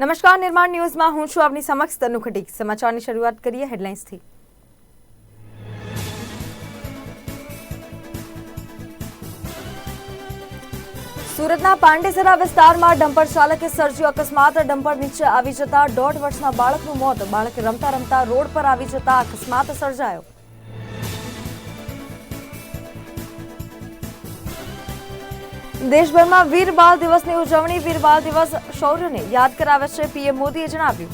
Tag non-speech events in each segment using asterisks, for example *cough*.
નમસ્કાર, નિર્માણ ન્યૂઝમાં હું છું આપની સમક્ષ તનુ ખટીક. સમાચારની શરૂઆત કરીએ હેડલાઇન્સથી. સુરતના પાંડેસરા વિસ્તારમાં ડમ્પર ચાલકે સર્જ્યો અકસ્માત. ડમ્પર નીચે આવી જતા દોઢ વર્ષના બાળકનું મોત. બાળક રમતા રમતા રોડ પર આવી જતા અકસ્માત સર્જાયો. દેશભરમાં વીર બાલ દિવસની ઉજવણી, વીર બાલ દિવસ શૌર્યને યાદ કરાવે છે પીએમ મોદીએ જણાવ્યું.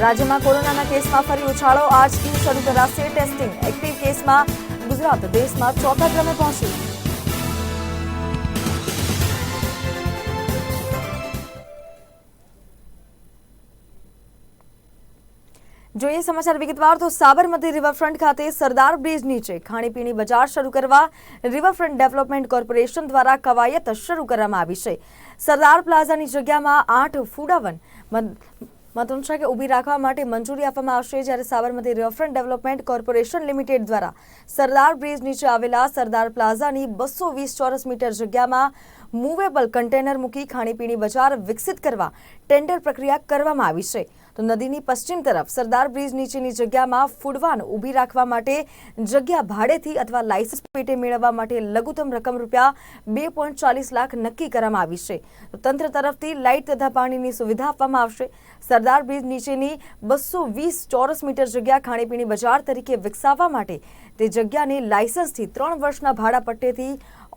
રાજ્યમાં કોરોનાના કેસમાં ફરી ઉછાળો, આજથી શરૂ કરાશે ટેસ્ટિંગ. એક્ટિવ કેસમાં ગુજરાત દેશમાં ચોથા ક્રમે પહોંચ્યું. જોઈએ સમાચાર વિગતવાર, તો સાબરમતી રિવરફ્રન્ટ ખાતે સરદાર બ્રિજ નીચે ખાણીપીણી બજાર શરૂ કરવા રિવરફ્રન્ટ ડેવલપમેન્ટ કોર્પોરેશન દ્વારા કવાયત શરૂ કરવામાં આવી છે. સરદાર પ્લાઝાની જગ્યામાં આઠ ફૂડાવન મતનુસાકે ઊભી રાખવા માટે મંજૂરી આપવામાં આવશે. જ્યારે Sabarmati riverfront development corporation limited દ્વારા સરદાર બ્રિજ નીચે આવેલા સરદાર પ્લાઝાની બસો વીસ ચોરસ મીટર જગ્યામાં મૂવેબલ કન્ટેનર મૂકી ખાણીપીણી બજાર વિકસિત કરવા ટેન્ડર પ્રક્રિયા કરવામાં આવી છે. તો નદીની પશ્ચિમ તરફ સરદાર બ્રિજ નીચેની જગ્યામાં ફૂડવાન ઊભી રાખવા માટે જગ્યા ભાડેથી અથવા લાયસન્સ પેટે મેળવવા માટે લઘુત્તમ રકમ રૂપિયા બે લાખ નક્કી કરવામાં આવી છે. તંત્ર તરફથી લાઇટ તથા પાણીની સુવિધા આપવામાં આવશે. સરદાર બ્રિજ નીચેની બસો ચોરસ મીટર જગ્યા ખાણીપીણી બજાર તરીકે વિકસાવવા માટે તે જગ્યાને લાયસન્સથી ત્રણ વર્ષના ભાડા પટ્ટેથી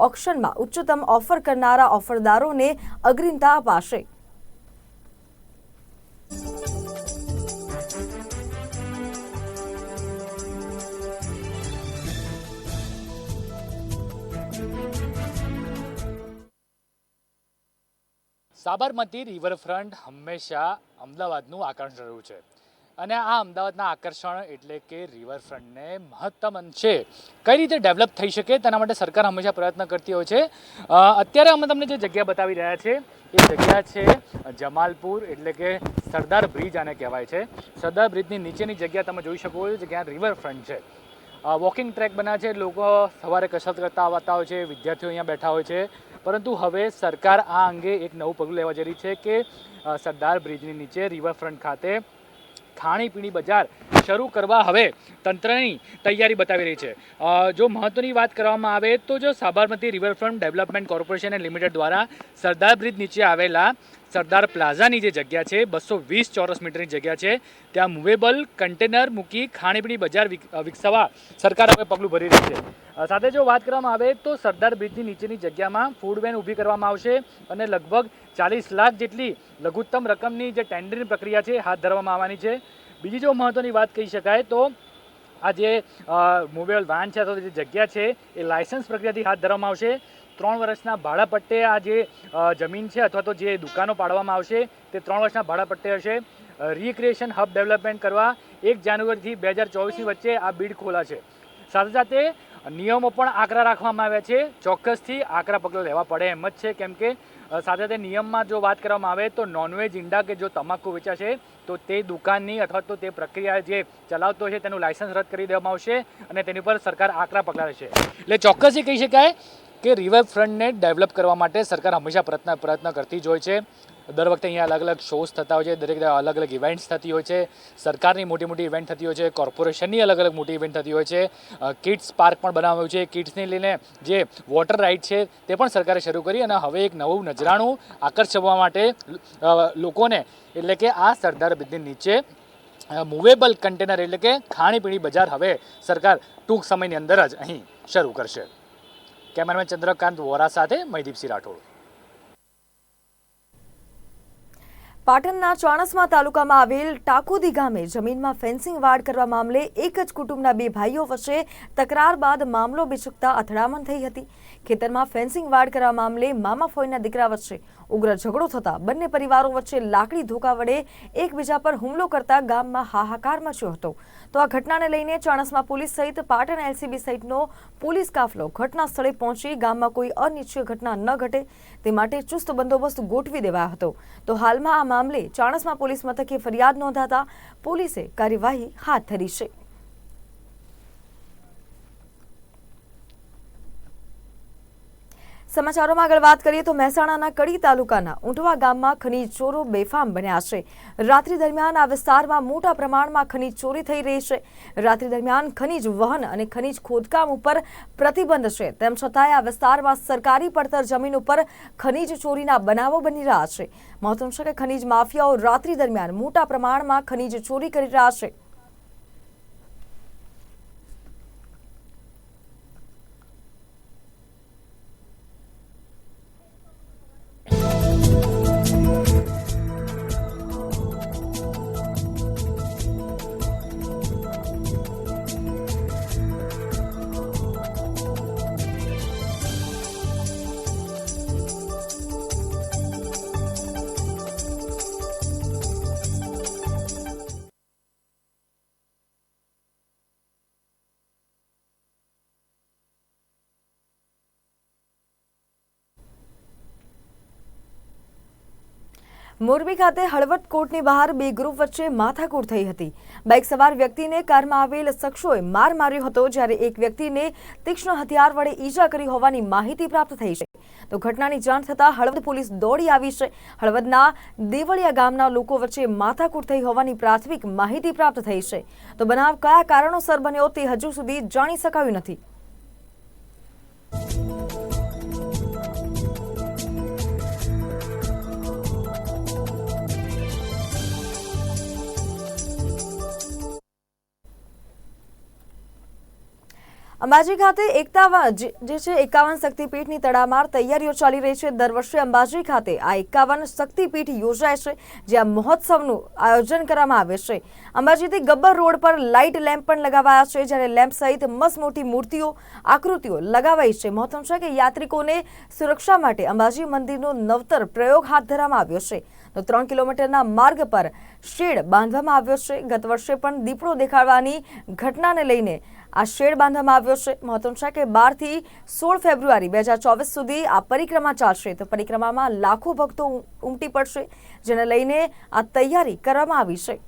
ઓક્શનમાં ઉચ્ચતમ ઓફર કરનારા ઓફરદારોને અગ્રિમતા અપાશે. સાબરમતી રિવરફ્રન્ટ હંમેશા અમદાવાદનું આકર્ષણ રહ્યું છે. અને આ અમદાવાદના આકર્ષણ એટલે કે રિવરફ્રન્ટને મહત્તમ અંશે કઈ રીતે ડેવલપ થઈ શકે તેના માટે સરકાર હંમેશા પ્રયત્ન કરતી હોય છે. અત્યારે અમે તમને જે જગ્યા બતાવી રહ્યા છે, એ જગ્યા છે જમાલપુર એટલે કે સરદાર બ્રિજ આને કહેવાય છે. સરદાર બ્રિજની નીચેની જગ્યા તમે જોઈ શકો છો જ્યાં રિવરફ્રન્ટ છે. વોકિંગ ટ્રેક બનાવે છે, લોકો સવારે કસરત કરતા આવતા હોય છે, વિદ્યાર્થીઓ અહીંયા બેઠા હોય છે. પરંતુ હવે સરકાર આ અંગે એક નવું પગલું લેવા જઈ રહી છે કે સરદાર બ્રિજની નીચે રિવરફ્રન્ટ ખાતે ખાણીપીણી બજાર શરૂ કરવા હવે તંત્રની તૈયારી બતાવી રહી છે. જો મહત્ત્વની વાત કરવામાં આવે તો જો Sabarmati riverfront development corporation limited દ્વારા સરદાર બ્રિજ નીચે આવેલા સરદાર પ્લાઝાની જે જગ્યા છે, બસો વીસ ચોરસ મીટરની જગ્યા છે, ત્યાં મૂવેબલ, કન્ટેનર મૂકી ખાણીપીણી બજાર વિક- વિકસાવવા સરકાર હવે પગલું ભરી રહી છે. સાથે જો વાત કરવામાં આવે તો સરદાર બ્રિજની નીચેની જગ્યામાં ફૂડ વેન ઊભી કરવામાં આવશે અને લગભગ ચાલીસ લાખ જેટલી લઘુત્તમ રકમની જે ટેન્ડરની પ્રક્રિયા છે, હાથ ધરવામાં આવવાની છે. બીજી જો મહત્ત્વની વાત કહી શકાય તો આ જે મૂવેબલ વાન છે અથવા જે જગ્યા છે, એ લાયસન્સ પ્રક્રિયાથી હાથ ધરવામાં આવશે. ત્રણ વર્ષના ભાડા પટ્ટે આ જે જમીન છે અથવા તો જે દુકાનો પાડવામાં આવશે, તે ત્રણ વર્ષના ભાડા પટ્ટે હશે રિક્રિએશન હબ ડેવલપમેન્ટ કરવા એક જાન્યુઆરીથી બે હજાર ચોવીસની વચ્ચે આ બીડ ખોલા છે સાથે સાથે નિયમો પણ આકરા રાખવામાં આવ્યા છે. ચોક્કસથી આકરા પગલાં લેવા પડે એમ જ છે. કેમ કે સાથે સાથે નિયમમાં જો વાત કરવામાં આવે તો નોનવેજ ઈંડા કે જો તમાકુ વેચાશે, તો તે દુકાનની અથવા તો તે પ્રક્રિયા જે ચલાવતો છે તેનું લાયસન્સ રદ કરી દેવામાં આવશે અને તેની પર સરકાર આકરા પગલાં લેશે. એટલે ચોક્કસથી કહી શકાય કે રિવરફ્રન્ટને ડેવલપ કરવા માટે સરકાર હંમેશા પ્રયત્ન પ્રયત્ન કરતી જ હોય છે. દર વખતે અહીંયા અલગ અલગ શોઝ થતા હોય છે. દરેક અલગ અલગ ઇવેન્ટ્સ થતી હોય છે. સરકારની મોટી મોટી ઇવેન્ટ થતી હોય છે. કોર્પોરેશનની અલગ અલગ મોટી ઇવેન્ટ થતી હોય છે. કિડ્સ પાર્ક પણ બનાવ્યું છે. કિડ્સને લઈને જે વોટર રાઇડ છે તે પણ સરકારે શરૂ કરી અને હવે એક નવું નજરાણું આકર્ષવા માટે લોકોને એટલે કે આ સરદાર બ્રિજની નીચે મૂવેબલ કન્ટેનર એટલે કે ખાણીપીણી બજાર હવે સરકાર ટૂંક સમયની અંદર જ અહીં શરૂ કરશે. કેમેરામેન ચંદ્રકાંત વોરા સાથે મહીદીપસિંહ રાઠોડ. પાટણના ચાણસ્મા તાલુકામાં આવેલ ટાકોદી ગામે જમીનમાં ફેન્સિંગ વાડ કરવા મામલે એક જ કુટુંબના બે ભાઈઓ વચ્ચે તકરાર બાદ મામલો બિચકતા અથડામણ થઈ હતી. ખેતરમાં ફેન્સિંગ વાડ કરવા મામલે મામા ફોઈના દીકરા વચ્ચે ઉગ્ર ઝઘડો થતા બંને પરિવારો વચ્ચે લાકડી ધોકા વડે એકબીજા પર હુમલો કરતા ગામમાં હાહાકાર મચ્યો હતો. તો આ ઘટનાને લઈને ચાણસમાં પોલીસ સહિત પાટણ એલસીબી સહિતનો પોલીસ કાફલો ઘટના સ્થળે પહોંચી ગામમાં કોઈ અનિચ્છીય ઘટના ન ઘટે તે માટે ચુસ્ત બંદોબસ્ત ગોઠવી દેવાયો હતો. તો હાલમાં આ મામલે ચાણસમાં પોલીસ મથકે ફરિયાદ નોંધાતા પોલીસે કાર્યવાહી હાથ ધરી છે. સમાચારોમાં આગળ વાત કરીએ તો મહેસાણાના કડી તાલુકાના ઊંટવા ગામમાં ખનીજ ચોરો બેફામ બન્યા છે. રાત્રિ દરમિયાન આ વિસ્તારમાં મોટા પ્રમાણમાં ખનીજ ચોરી થઈ રહી છે. રાત્રિ દરમિયાન ખનીજ વહન અને ખનીજ ખોદકામ ઉપર પ્રતિબંધ છે. તેમ છતાંય આ વિસ્તારમાં સરકારી પડતર જમીન ઉપર ખનીજ ચોરીના બનાવો બની રહ્યા છે. મહત્વનું છે કે ખનીજ માફિયાઓ રાત્રિ દરમિયાન મોટા પ્રમાણમાં ખનીજ ચોરી કરી રહ્યા છે. મોરબી ખાતે હળવદ કોર્ટની બહાર બે ગ્રુપ વચ્ચે માથાકૂટ થઈ હતી. બાઇક સવાર વ્યક્તિને કારમાં આવેલ શખ્સોએ માર માર્યો હતો જ્યારે એક વ્યક્તિને તીક્ષ્ણ હથિયાર વડે ઈજા કરી હોવાની માહિતી પ્રાપ્ત થઈ છે. તો ઘટનાની જાણ થતાં હળવદ પોલીસ દોડી આવી છે. હળવદના દેવળિયા ગામના લોકો વચ્ચે માથાકૂટ થઈ હોવાની પ્રાથમિક માહિતી પ્રાપ્ત થઈ છે. તો બનાવ કયા કારણોસર બન્યો તે હજુ સુધી જાણી શકાયું નથી. અંબાજી ખાતે એકતાવન જે છે, એકાવન શક્તિપીઠની તડામાર તૈયારીઓ ચાલી રહી છે. દર વર્ષે અંબાજી ખાતે આ એકાવન શક્તિપીઠ યોજાય છે, જ્યાં મહોત્સવનું આયોજન કરવામાં આવે છે. અંબાજીથી ગબ્બર રોડ પર લાઇટ લેમ્પ પણ લગાવાયા છે, જ્યારે લેમ્પ સહિત મસ્ત મોટી મૂર્તિઓ, આકૃતિઓ લગાવાઈ છે. મહત્વનું છે કે યાત્રિકોને સુરક્ષા માટે અંબાજી મંદિરનો નવતર પ્રયોગ હાથ ધરવામાં આવ્યો છે. તો ત્રણ કિલોમીટરના માર્ગ પર શેડ બાંધવામાં આવ્યો છે. ગત વર્ષે પણ દીપડો દેખાડવાની ઘટનાને લઈને આ શેડ બાંધવામાં આવ્યો છે. મહત્વનું છે કે બારથી સોળ ફેબ્રુઆરી બે હજાર ચોવીસ સુધી આ પરિક્રમા ચાલશે. તો પરિક્રમામાં લાખો ભક્તો ઉમટી પડશે, જેને લઈને આ તૈયારી કરવામાં આવી છે.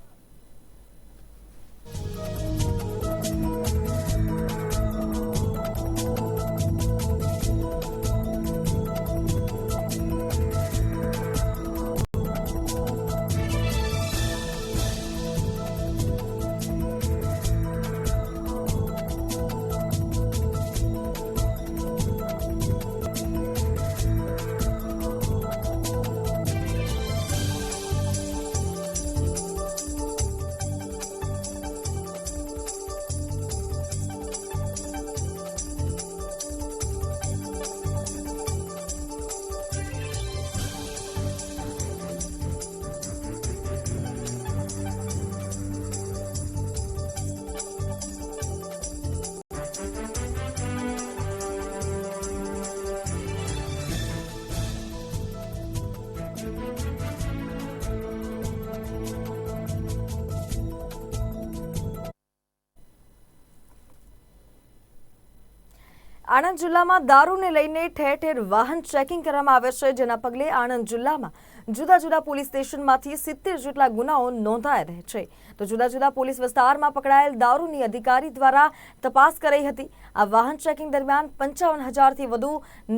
આણંદ જિલ્લામાં દારૂને લઈને ઠેર ઠેર વાહન ચેકિંગ કરવામાં આવે છે, જેના પગલે આણંદ જિલ્લામાં જુદા જુદા પોલીસ સ્ટેશનમાંથી સિત્તેર જેટલા ગુનાઓ નોંધાયા રહે છે. તો જુદા જુદા પોલીસ વિસ્તારમાં પકડાયેલ દારૂની અધિકારી દ્વારા તપાસ કરાઈ હતી. આ વાહન ચેકિંગ દરમિયાન પંચાવન હજારથી વધુ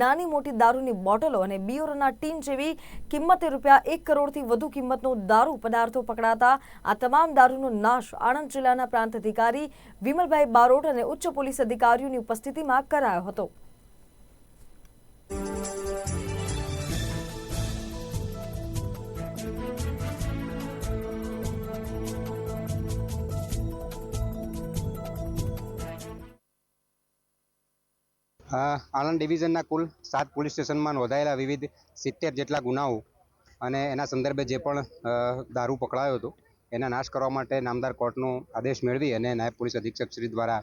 નાની મોટી દારૂની બોટલો અને બિયોરોના ટીન જેવી કિંમતે રૂપિયા એક કરોડથી વધુ કિંમતનો દારૂ પદાર્થો પકડાતા આ તમામ દારૂનો નાશ આણંદ જિલ્લાના પ્રાંત અધિકારી વિમલભાઈ બારોટ અને ઉચ્ચ પોલીસ અધિકારીઓની ઉપસ્થિતિમાં કરાયો હતો. આણંદ ડિવિઝનના કુલ સાત પોલીસ સ્ટેશનમાં નોંધાયેલા વિવિધ સિત્તેર જેટલા ગુનાઓ અને એના સંદર્ભે જે પણ દારૂ પકડાયો હતો, એના નાશ કરવા માટે નામદાર કોર્ટનો આદેશ મેળવી અને નાયબ પોલીસ અધિક્ષક શ્રી દ્વારા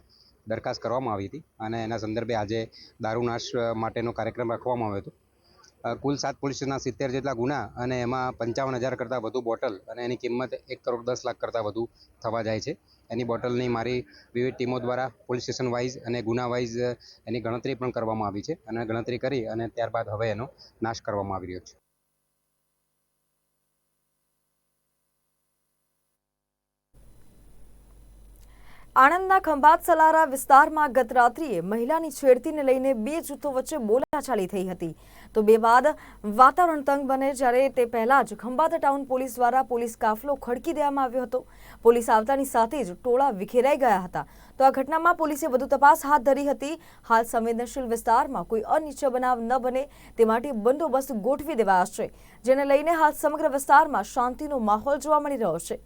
દરખાસ્ત કરવામાં આવી હતી અને એના સંદર્ભે આજે દારૂ નાશ માટેનો કાર્યક્રમ રાખવામાં આવ્યો હતો. કુલ સાત પોલીસ સ્ટેશનના સિત્તેર જેટલા ગુના અને એમાં પંચાવન હજાર કરતાં વધુ બોટલ અને એની કિંમત એક કરોડ દસ લાખ કરતાં વધુ થવા જાય છે. એની બોટલની મારી વિવિધ ટીમો દ્વારા પોલીસ સ્ટેશન વાઇઝ અને ગુના વાઇઝ એની ગણતરી પણ કરવામાં આવી છે અને ગણતરી કરી અને ત્યારબાદ હવે એનો નાશ કરવામાં આવી રહ્યો છે. આણંદના ખંભાત સલારા વિસ્તારમાં ગત રાત્રિએ મહિલાની છેડતીને લઈને બે જૂથો વચ્ચે બોલાચાલી થઈ હતી. તો બે બાદ વાતાવરણ તંગ બને જ્યારે તે પહેલાં જ ખંભાત ટાઉન પોલીસ દ્વારા પોલીસ કાફલો ખડકી દેવામાં આવ્યો હતો. પોલીસ આવતાની સાથે જ ટોળા વિખેરાઈ ગયા હતા. તો આ ઘટનામાં પોલીસે વધુ તપાસ હાથ ધરી હતી. હાલ સંવેદનશીલ વિસ્તારમાં કોઈ અનિચ્છ બનાવ ન બને તે માટે બંદોબસ્ત ગોઠવી દેવાયા છે, જેને લઈને હાલ સમગ્ર વિસ્તારમાં શાંતિનો માહોલ જોવા મળી રહ્યો છે.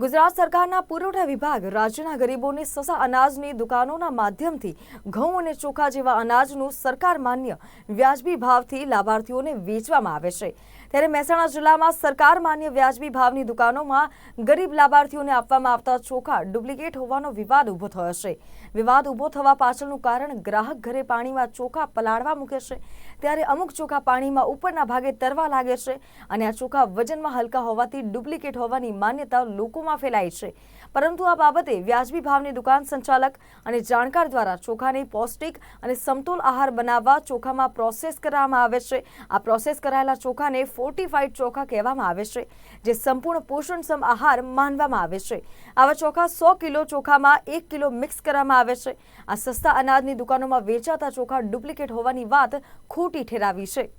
ગુજરાત સરકારના પુરવઠા વિભાગ રાજ્યના ગરીબોને સસ્તા અનાજની દુકાનોના માધ્યમથી ઘઉં અને ચોખા જેવા અનાજનું સરકાર માન્ય વ્યાજબી ભાવથી લાભાર્થીઓને વેચવામાં આવે છે. ત્યારે મહેસાણા જિલ્લામાં સરકાર માન્ય વ્યાજબી ભાવની દુકાનોમાં ગરીબ લાભાર્થીઓને આપવામાં આવતા ચોખા ડુપ્લિકેટ હોવાનો વિવાદ ઊભો થયો છે. વિવાદ ઊભો થવા પાછળનું કારણ ગ્રાહક ઘરે પાણીમાં ચોખા પલાળવા મૂકે છે. ત્યારે અમુક ચોખા પાણીમાં ઉપરના ભાગે તરવા લાગે છે અને આ ચોખા વજનમાં હલકા હોવાથી ડુપ્લિકેટ હોવાની માન્યતા લોકોમાં ફેલાઈ છે. પરંતુ આ બાબતે વ્યાજબી ભાવની દુકાન સંચાલક અને જાણકાર દ્વારા ચોખાને પૌષ્ટિક અને સમતોલ આહાર બનાવવા ચોખામાં પ્રોસેસ કરવામાં આવે છે. આ પ્રોસેસ કરાયેલા ચોખાને ફોર્ટિફાઈડ ચોખા કહેવામાં આવે છે, જે સંપૂર્ણ પોષણક્ષમ આહાર માનવામાં આવે છે. આવા ચોખા સો કિલો ચોખામાં એક કિલો મિક્સ કરવામાં આવે છે. આ સસ્તા અનાજની દુકાનોમાં વેચાતા ચોખા ડુપ્લિકેટ હોવાની વાત ખોટી ઠેરાવી છે.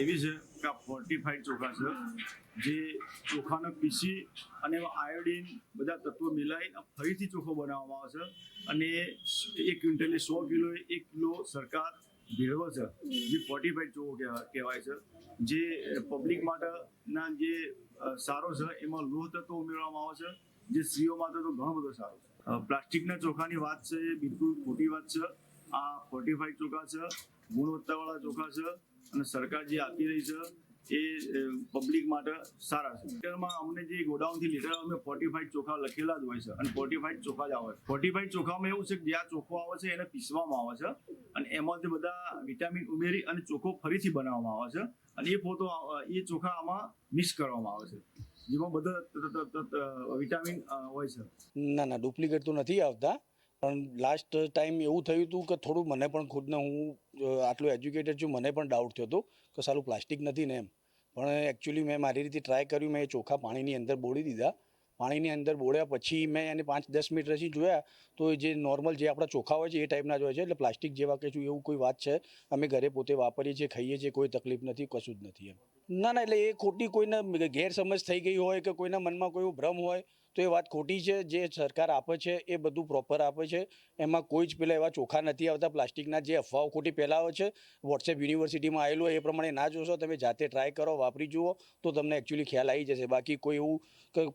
એવી છે કે આ ફોર્ટિફાઈડ ચોખા છે, જે ચોખાને પીસી અને આયોડિન બધા તત્વો મિલાવી ફરીથી ચોખ્ખો બનાવવામાં આવે છે. અને એક ક્વિન્ટલે સો કિલો, એક કિલો સરકાર ભેળવો છે, જે ફોર્ટિફાઈડ કહેવા- કહેવાય છે. જે પબ્લિક માટેના જે સારો છે, એમાં લોહ તત્વો ઉમેરવામાં આવે છે, જે સ્ત્રીઓ માટે તો ઘણો બધો સારો છે. પ્લાસ્ટિકના ચોખાની વાત છે એ બિલકુલ ખોટી વાત છે. આ ફોર્ટિફાઈડ ચોખા છે, ગુણવત્તાવાળા ચોખા છે અને સરકાર જે આપી રહી છે, એ પબ્લિક માટે સારા છે. લીટરમાં અમને જે ગોડાઉનથી લીટર અમે ફોર્ટિફાઈડ ચોખા લખેલા જ હોય છે. અને ફોર્ટિફાઈડ ચોખા જ આવે છે. ફોર્ટિફાઈડ ચોખામાં એવું છે કે જે આ ચોખ્ખો આવે છે, એને પીસવામાં આવે છે. અને એમાંથી બધા વિટામિન ઉમેરી અને ચોખ્ખો ફરીથી બનાવવામાં આવે છે. અને એ પોતો એ ચોખા આમાં મિક્સ કરવામાં આવે છે. જેમાં બધા વિટામિન હોય છે. ના ના ડુપ્લિકેટ તો નથી આવતા. પણ લાસ્ટ ટાઈમ એવું થયું હતું કે થોડું મને પણ ખુદને હું આટલું એજ્યુકેટેડ છું, મને પણ ડાઉટ થયો હતો કે સારું પ્લાસ્ટિક નથી ને એમ. પણ એકચ્યુઅલી મેં મારી રીતે ટ્રાય કર્યું, મેં એ ચોખા પાણીની અંદર બોળી દીધા. પાણીની અંદર બોળ્યા પછી મેં એને પાંચ દસ મિનિટ પછી જોયા તો જે નોર્મલ જે આપણા ચોખા હોય છે એ ટાઈપના જ હોય છે. એટલે પ્લાસ્ટિક જેવા કે છું એવું કોઈ વાત છે? અમે ઘરે પોતે વાપરીએ છીએ, ખાઈએ છીએ, કોઈ તકલીફ નથી, કશું જ નથી એમ. ના ના, એટલે એ ખોટી કોઈને ગેરસમજ થઈ ગઈ હોય કે કોઈના મનમાં કોઈ ભ્રમ હોય તો એ વાત ખોટી છે, જે સરકાર આપે છે, એ બધું પ્રોપર આપે છે. એમાં કોઈ જ પેલા એવા ચોખા નથી આવતા. પ્લાસ્ટિકના જે અફવાઓ ખોટી ફેલાવે છે વોટ્સએપ યુનિવર્સિટીમાં આવેલું એ પ્રમાણે ના જોશો. તમે જાતે ટ્રાય કરો, વાપરી જુઓ, તો તમને એકચ્યુઅલી ખ્યાલ આવી જશે. બાકી કોઈ એવું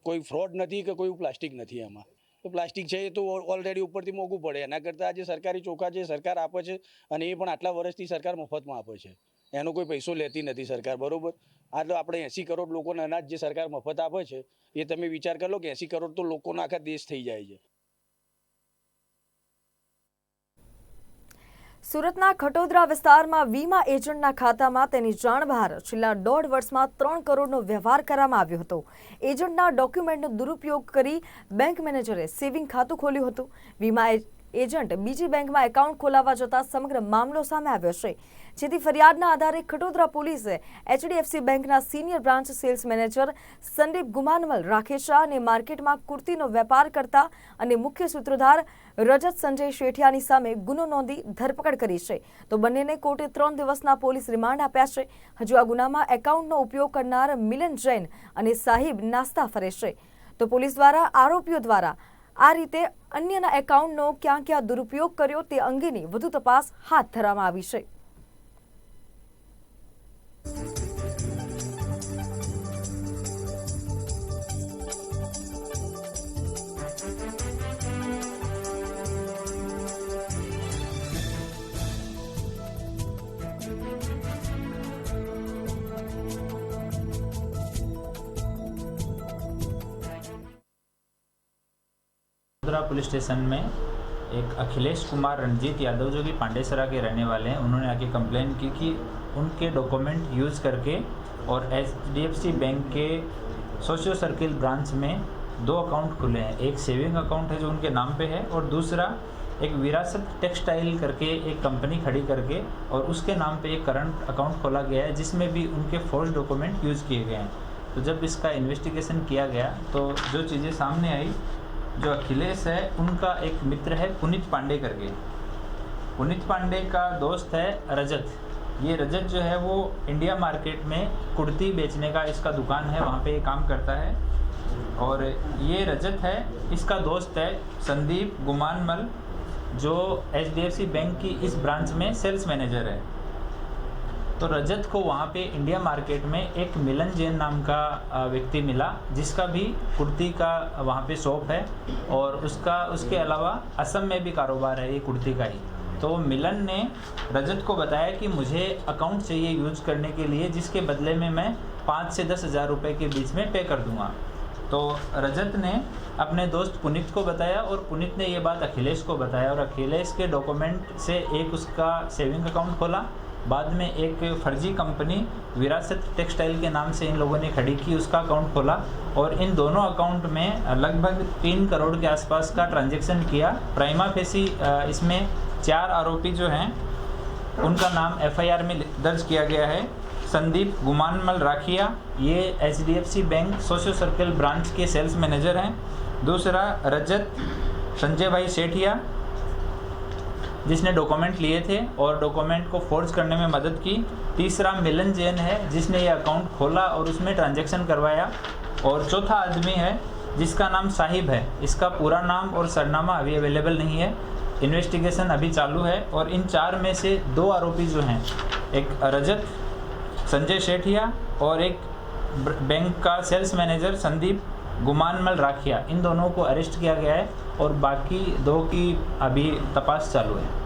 કોઈ ફ્રોડ નથી કે કોઈ પ્લાસ્ટિક નથી એમાં. તો પ્લાસ્ટિક છે એ તો ઓલરેડી ઉપરથી મોંઘું પડે. એના કરતાં આજે સરકારી ચોખા જે સરકાર આપે છે, અને એ પણ આટલા વર્ષથી સરકાર મફતમાં આપે છે. એનો કોઈ પૈસો લેતી નથી સરકાર, બરોબર? આ તો આપણે એંસી કરોડ લોકોને અનાજ જે સરકાર મફત આપે છે, એ તમે વિચાર કરી કે એંસી કરોડ તો લોકોનો આખા દેશ થઈ જાય છે. સુરતના ખટોદરા વિસ્તારમાં વીમા એજન્ટના ખાતામાં તેની જાણ બહાર છેલ્લા દોઢ વર્ષમાં ત્રણ કરોડનો વ્યવહાર કરવામાં આવ્યો હતો. એજન્ટના ડોક્યુમેન્ટનો દુરુપયોગ કરી બેંક મેનેજરે સેવિંગ ખાતું ખોલ્યું હતું. વીમા એજન્ટ બીજી બેંકમાં એકાઉન્ટ ખોલાવવા જતા સમગ્ર મામલો સામે આવ્યો છે. જેથી ફરિયાદના આધારે ખટોદરા પોલીસે એચડીએફસી બેંકના senior branch sales manager Sandeep Gumanval Rakhesha અને માર્કેટમાં કુર્તીનો વેપાર કરતા અને મુખ્ય સૂત્રધાર રજત સંજય શેઠિયાની સામે ગુનો નોંધી ધરપકડ કરી છે. તો બંનેને કોર્ટે ત્રણ દિવસના પોલીસ રિમાન્ડ આપ્યા છે. હજુ આ ગુનામાં એકાઉન્ટનો ઉપયોગ કરનાર મિલન જૈન અને સાહિબ નાસ્તા ફરે છે. તો પોલીસ દ્વારા આરોપીઓ દ્વારા આ રીતે અન્યના એકાઉન્ટનો ક્યાં ક્યાં દુરુપયોગ કર્યો તે અંગેની વધુ તપાસ હાથ ધરવામાં આવી છે. मुद्रा पुलिस स्टेशन में एक अखिलेश कुमार रणजीत यादव, जो कि पांडेसरा के रहने वाले हैं, उन्होंने आके कंप्लेन की कि उनके डॉक्यूमेंट यूज़ करके और एच बैंक के सोशियो सर्किल ब्रांच में दो अकाउंट खुले हैं। एक सेविंग अकाउंट है जो उनके नाम पे है और दूसरा एक विरासत टेक्सटाइल करके एक कंपनी खड़ी करके और उसके नाम पे एक करंट अकाउंट खोला गया है, जिसमें भी उनके फोर्स डॉक्यूमेंट यूज़ किए गए हैं। तो जब इसका इन्वेस्टिगेशन किया गया तो जो चीज़ें सामने आई जो अखिलेश है, उनका एक मित्र है, पुनीत पांडे करके। पुनीत पांडे का दोस्त है रजत। ये रजत जो है, वो इंडिया मार्केट में कुर्ती बेचने का इसका दुकान है, वहाँ पे ये काम करता है। और ये रजत है, इसका दोस्त है संदीप गुमानमल, जो एचडीएफसी बैंक की इस ब्रांच में सेल्स मैनेजर है। तो रजत को वहाँ पे इंडिया मार्केट में एक मिलन जैन नाम का व्यक्ति मिला, जिसका भी कुर्ती का वहाँ पे शॉप है और उसका, उसके अलावा असम में भी कारोबार है ये कुर्ती का ही। तो मिलन ने रजत को बताया कि मुझे अकाउंट चाहिए यूज़ करने के लिए, जिसके बदले में मैं पाँच से दस हज़ार रुपये के बीच में पे कर दूँगा। तो रजत ने अपने दोस्त पुनित को बताया और पुनित ने ये बात अखिलेश को बताया और अखिलेश के डॉक्यूमेंट से एक उसका सेविंग अकाउंट खोला। बाद में एक फर्जी कंपनी विरासत टेक्सटाइल के नाम से इन लोगों ने खड़ी की, उसका अकाउंट खोला और इन दोनों अकाउंट में लगभग तीन करोड़ के आसपास का ट्रांजैक्शन किया। प्राइमा फेसी इसमें चार आरोपी जो हैं, उनका नाम एफआईआर में दर्ज किया गया है। संदीप गुमानमल राखिया, ये H bank socio circle branch के सेल्स मैनेजर हैं। दूसरा रजत संजय भाई सेठिया जिसने डॉक्यूमेंट लिए थे और डॉक्यूमेंट को फोर्ज करने में मदद की। तीसरा मिलन जैन है, जिसने ये अकाउंट खोला और उसमें ट्रांजैक्शन करवाया। और चौथा आदमी है, जिसका नाम साहिब है। इसका पूरा नाम और सरनामा अभी अवेलेबल नहीं है। इन्वेस्टिगेशन अभी चालू है और इन चार में से दो आरोपी जो हैं, एक रजत, संजय सेठिया और एक बैंक का सेल्स मैनेजर संदीप गुमानमल राखिया इन दोनों को अरेस्ट किया गया है और बाकी दो की अभी तपास चालू है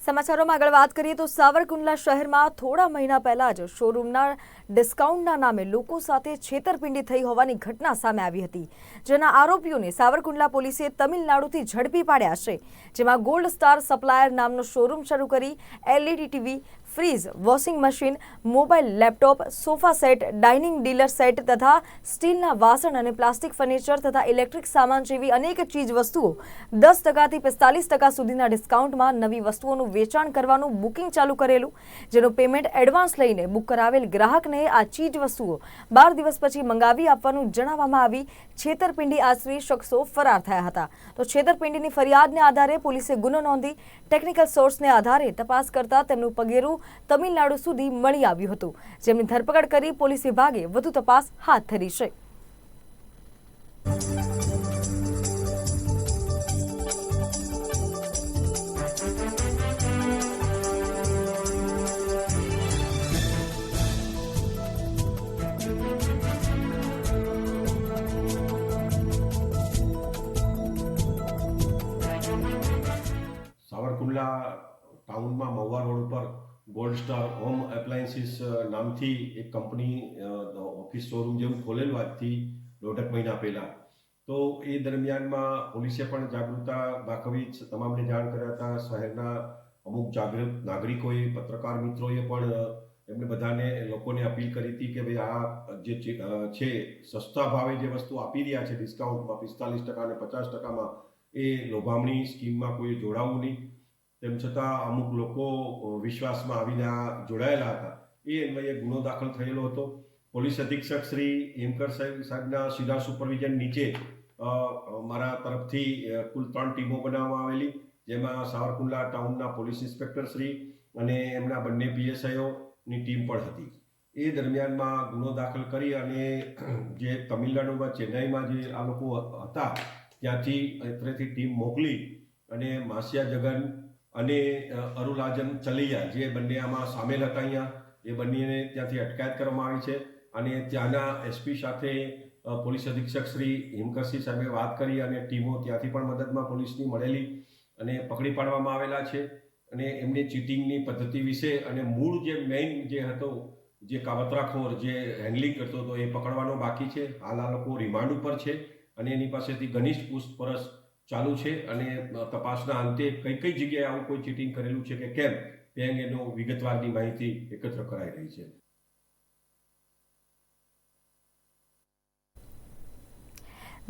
સમાચારોમાં આગળ વાત કરીએ તો સાવરકુંડલા શહેરમાં થોડા મહિના પહેલા જ શોરૂમના ડિસ્કાઉન્ટના નામે લોકો સાથે છેતરપિંડી થઈ હોવાની ઘટના સામે આવી હતી જેના આરોપીઓને સાવરકુંડલા પોલીસે તમિલનાડુથી ઝડપી પાડ્યા છે જેમાં ગોલ્ડ સ્ટાર સપ્લાયર નામનો શોરૂમ શરૂ કરી LED TV fridge washing machine, mobile, laptop, sofa set, dining dealer set તથા સ્ટીલના વાસણ અને પ્લાસ્ટિક ફર્નિચર તથા ઇલેક્ટ્રિક સામાન જેવી અનેક ચીજ વસ્તુઓ દસ ટકાથી પિસ્તાલીસ ટકા સુધીના ડિસ્કાઉન્ટમાં નવી વસ્તુઓનું વેચાણ કરવાનું બુકિંગ ચાલુ કરેલું, જેનું પેમેન્ટ એડવાન્સ લઈને બુક કરાવેલ ગ્રાહકને આ ચીજ વસ્તુઓ બાર દિવસ પછી મંગાવી આપવાનું જણાવવામાં આવી. છેતરપિંડી આશરી શખ્સો ફરાર થયા હતા. તો છેતરપિંડીની ફરિયાદને આધારે પોલીસે ગુનો નોંધી, ટેકનિકલ સોર્સને આધારે તપાસ કરતા તેમનું પગેરું તમિલનાડુ સુધી મળી આવ્યું હતું. જેમની ધરપકડ કરી પોલીસ વિભાગે વધુ તપાસ હાથ ધરી છે. સાવરકુંડલા ટાઉનમાં મહુવા રોડ ઉપર ગોલ્ડ સ્ટાર હોમ એપ્લાયન્સીસ નામથી એક કંપની ઓફિસ શોરૂમ જેવું ખોલેલું આજથી દોઢેક મહિના પહેલાં. તો એ દરમિયાનમાં પોલીસે પણ જાગૃતતા દાખવી તમામને જાણ કર્યા હતા. શહેરના અમુક જાગૃત નાગરિકોએ, પત્રકાર મિત્રોએ પણ એમને બધાને લોકોને અપીલ કરી હતી કે ભાઈ આ જે છે, સસ્તા ભાવે જે વસ્તુ આપી રહ્યા છે ડિસ્કાઉન્ટમાં પિસ્તાલીસ ટકા અને પચાસ ટકામાં, એ લોભામણી સ્કીમમાં કોઈ જોડાવું નહીં. તેમ છતાં અમુક લોકો વિશ્વાસમાં આવીને આ જોડાયેલા હતા. એ અન્વયે ગુનો દાખલ થયેલો હતો. પોલીસ અધિક્ષક શ્રી હેમકર સાહેબ, સાહેબના સીધા સુપરવિઝન નીચે મારા તરફથી કુલ ત્રણ ટીમો બનાવવામાં આવેલી, જેમાં સાવરકુંડલા ટાઉનના પોલીસ ઇન્સ્પેક્ટર શ્રી અને એમના બંને પીએસઆઈઓની ટીમ પણ હતી. એ દરમિયાનમાં ગુનો દાખલ કરી અને *clears throat* જે તમિલનાડુમાં ચેન્નાઈમાં જે આ લોકો હતા, ત્યાંથી અત્રેથી ટીમ મોકલી અને માસિયા જગન અને અરુલ અરુલાજન ચલૈયા જે બંને આમાં સામેલ હતા અહીંયા, એ બંનેને ત્યાંથી અટકાયત કરવામાં આવી છે. અને ત્યાંના એસપી સાથે પોલીસ અધિક્ષક શ્રી હિમકરસિંહ સાહેબે વાત કરી અને ટીમો ત્યાંથી પણ મદદમાં પોલીસની મળેલી અને પકડી પાડવામાં આવેલા છે. અને એમની ચીટિંગની પદ્ધતિ વિશે અને મૂળ જે મેઇન જે હતો, જે કાવતરાખોર જે હેન્ડલિંગ કરતો હતો એ પકડવાનો બાકી છે. હાલ આ લોકો રિમાન્ડ ઉપર છે અને એની પાસેથી ઘનિષ્ઠ પૂછપરછ ચાલુ છે અને તપાસના અંતે કઈ કઈ જગ્યાએ આવું કોઈ ચીટિંગ કરેલું છે કે કેમ? તે અંગેનો વિગતવારની માહિતી એકત્ર કરાઈ રહી છે.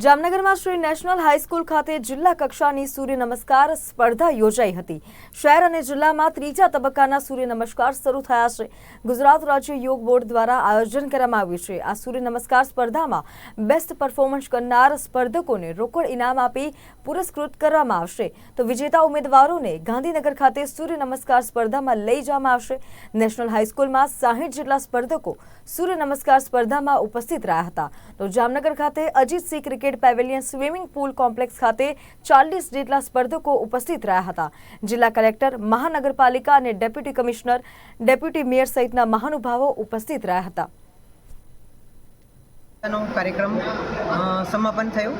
જામનગરમાં શ્રી નેશનલ હાઈસ્કૂલ ખાતે જિલ્લા કક્ષાની સૂર્ય નમસ્કાર સ્પર્ધા યોજાઈ હતી. શહેર અને જિલ્લામાં ત્રીજા તબક્કાના સૂર્ય નમસ્કાર શરૂ થયા છે. ગુજરાત રાજ્ય યોગ બોર્ડ દ્વારા આયોજન કરવામાં આવ્યું છે. આ સૂર્ય નમસ્કાર સ્પર્ધામાં બેસ્ટ પરફોર્મન્સ કરનાર સ્પર્ધકોને રોકડ ઇનામ આપી પુરસ્કૃત કરવામાં આવશે. તો વિજેતા ઉમેદવારોને ગાંધીનગર ખાતે સૂર્ય નમસ્કાર સ્પર્ધામાં લઈ જવામાં આવશે. નેશનલ હાઈસ્કૂલમાં સાહીઠ જેટલા સ્પર્ધકો સૂર્ય નમસ્કાર સ્પર્ધામાં ઉપસ્થિત રહ્યા હતા. તો જામનગર ખાતે Ajit Singh cricket pavilion swimming pool complex ખાતે ચાલીસ જેટલા સ્પર્ધકો ઉપસ્થિત રહ્યા હતા. જિલ્લા કલેક્ટર, મહાનગરપાલિકા અને ડેપ્યુટી કમિશનર, ડેપ્યુટી મેયર સહિતના મહાનુભાવો ઉપસ્થિત રહ્યા હતા. નો કાર્યક્રમ સમાપન થયું.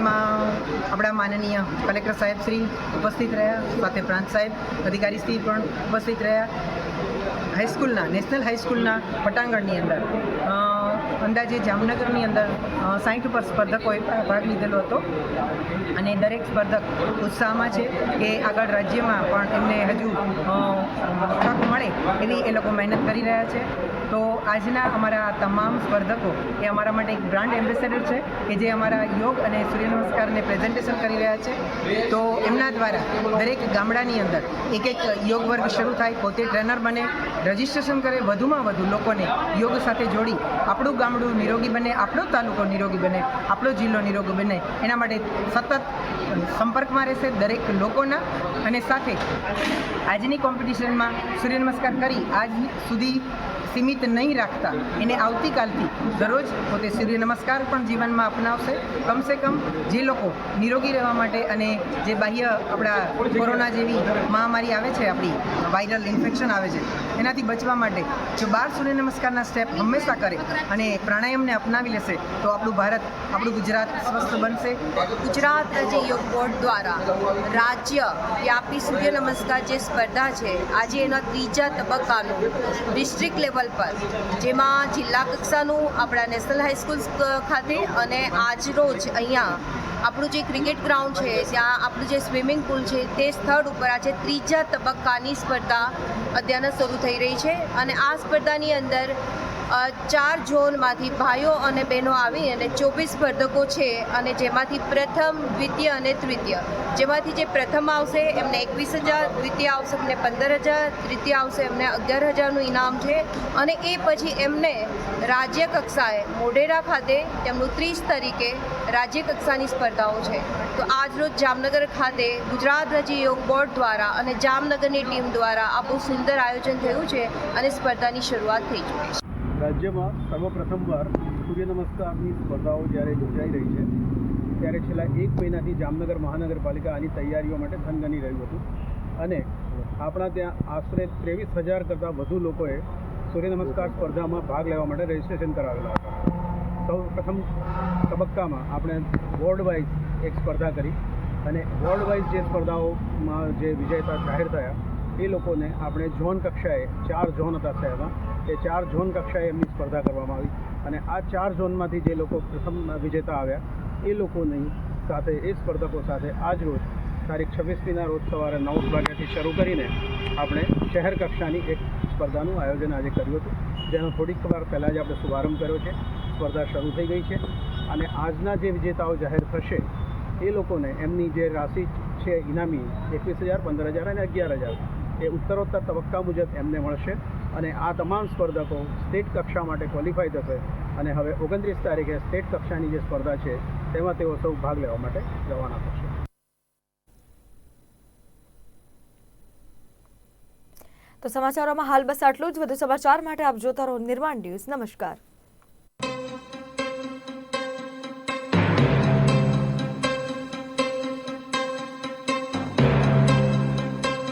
એમાં આપણા માનનીય કલેક્ટર સાહેબ શ્રી ઉપસ્થિત રહ્યા, સાથે પ્રાંત સાહેબ, અધિકારી શ્રી પણ ઉપસ્થિત રહ્યા. હાઈસ્કૂલના, નેશનલ હાઈસ્કૂલના પટાંગણની અંદર. અંદાજે જામનગરની અંદર સાઠ ઉપર સ્પર્ધકોએ ભાગ લીધેલો હતો. અને દરેક સ્પર્ધક ઉત્સાહમાં છે કે આગળ રાજ્યમાં પણ એમને હજુ તક મળે એવી એ લોકો મહેનત કરી રહ્યા છે. તો આજના અમારા તમામ સ્પર્ધકો એ અમારા માટે એક બ્રાન્ડ એમ્બેસેડર છે કે જે અમારા યોગ અને સૂર્ય નમસ્કારને પ્રેઝન્ટેશન કરી રહ્યા છે. તો એમના દ્વારા દરેક ગામડાની અંદર એક એક યોગ વર્ગ શરૂ થાય, પોતે ટ્રેનર બને, રજિસ્ટ્રેશન કરે, વધુમાં વધુ લોકોને યોગ સાથે જોડી આપણું ગામડું નિરોગી બને, આપણો તાલુકો નિરોગી બને, આપણો જિલ્લો નિરોગી બને, એના માટે સતત સંપર્કમાં રહેશે દરેક લોકોના અને સાથે આજની કોમ્પિટિશનમાં સૂર્ય નમસ્કાર કરી આજ સુધી સીમિત નહીં રાખતા. એને આવતીકાલથી દરરોજ પોતે સૂર્ય નમસ્કાર પણ જીવનમાં અપનાવશે. કમસે કમ જે લોકો નિરોગી રહેવા માટે અને જે બાહ્ય આપણા કોરોના જેવી મહામારી આવે છે, આપણી વાયરલ ઇન્ફેક્શન આવે છે, એનાથી બચવા માટે જો બાર સૂર્ય નમસ્કારના સ્ટેપ હંમેશા કરે અને પ્રાણાયામને અપનાવી લેશે, તો આપણું ભારત, આપણું ગુજરાત સ્વસ્થ બનશે. ગુજરાત રાજ્ય યોગ બોર્ડ દ્વારા રાજ્ય વ્યાપી સૂર્ય નમસ્કાર જે સ્પર્ધા છે, આજે એના ત્રીજા તબક્કાનું ડિસ્ટ્રિક્ટ લેવલ પર, જેમાં જિલ્લા કક્ષાનું આપણા નેશનલ હાઈસ્કૂલ ખાતે અને આજ રોજ અહીંયા આપણું જે ક્રિકેટ ગ્રાઉન્ડ છે ત્યાં આપણું જે સ્વિમિંગ પુલ છે, તે સ્થળ ઉપર આજે ત્રીજા તબક્કાની સ્પર્ધા અત્યારે શરૂ થઈ રહી છે. અને આ સ્પર્ધાની અંદર ચાર ઝોનમાંથી ભાઈઓ અને બહેનો આવી અને ચોવીસ સ્પર્ધકો છે અને જેમાંથી પ્રથમ, દ્વિતીય અને તૃતીય. જેમાંથી જે પ્રથમ આવશે એમને એકવીસ હજાર, દ્વિતીય આવશે એમને પંદર હજાર, તૃતીય આવશે એમને અગિયાર હજારનું ઇનામ છે અને એ પછી એમને રાજ્ય કક્ષાએ મોઢેરા ખાતે તેમનું ત્રીસ તરીકે રાજ્ય કક્ષાની સ્પર્ધાઓ છે. તો આજરોજ જામનગર ખાતે ગુજરાત રાજ્ય યોગ બોર્ડ દ્વારા અને જામનગરની ટીમ દ્વારા આ બહુ સુંદર આયોજન થયું છે અને સ્પર્ધાની શરૂઆત થઈ ચૂકી છે. રાજ્યમાં સર્વપ્રથમવાર સૂર્ય નમસ્કારની સ્પર્ધાઓ જ્યારે યોજાઈ રહી છે, ત્યારે છેલ્લા એક મહિનાથી જામનગર મહાનગરપાલિકા આની તૈયારીઓ માટે થનગની રહ્યું હતું. અને આપણા ત્યાં આશરે ત્રેવીસ હજાર કરતાં વધુ લોકોએ સૂર્ય નમસ્કાર સ્પર્ધામાં ભાગ લેવા માટે રજિસ્ટ્રેશન કરાવેલા હતા. સૌ પ્રથમ તબક્કામાં આપણે વોર્ડ વાઇઝ એક સ્પર્ધા કરી. અને વોર્ડ વાઇઝ જે સ્પર્ધાઓમાં જે વિજેતા જાહેર થયા એ લોકોને આપણે ઝોન કક્ષાએ, ચાર ઝોન હતા શહેરમાં એ ચાર ઝોન કક્ષાએ એમની સ્પર્ધા કરવામાં આવી. અને આ ચાર ઝોનમાંથી જે લોકો પ્રથમ વિજેતા આવ્યા, એ લોકોની સાથે, એ સ્પર્ધકો સાથે આજ રોજ તારીખ છવ્વીસમીના રોજ સવારે નવ વાગ્યાથી શરૂ કરીને આપણે શહેર કક્ષાની એક સ્પર્ધાનું આયોજન આજે કર્યું હતું. જેનો થોડીક વાર પહેલાં જ આપણે શુભારંભ કર્યો છે. સ્પર્ધા શરૂ થઈ ગઈ છે. અને આજના જે વિજેતાઓ જાહેર થશે, એ લોકોને એમની જે રાશિ છે ઇનામી, એકવીસ હજાર, પંદર હજાર અને અગિયાર હજાર. એ ઉત્તરોત્તર તબક્કા મુજબ એમને મળશે અને આ તમામ સ્પર્ધકો સ્ટેટ કક્ષા માટે ક્વોલિફાય થશે અને હવે ઓગણત્રીસ તારીખે સ્ટેટ કક્ષાની જે સ્પર્ધા છે, તેમાં તેઓ સૌ ભાગ લેવા માટે રવાના થશે. તો સમાચારોમાં હાલ બસ આટલું જ. વધુ સમાચાર માટે આપ જોતા રહો નિર્માણ ન્યૂઝ. નમસ્કાર.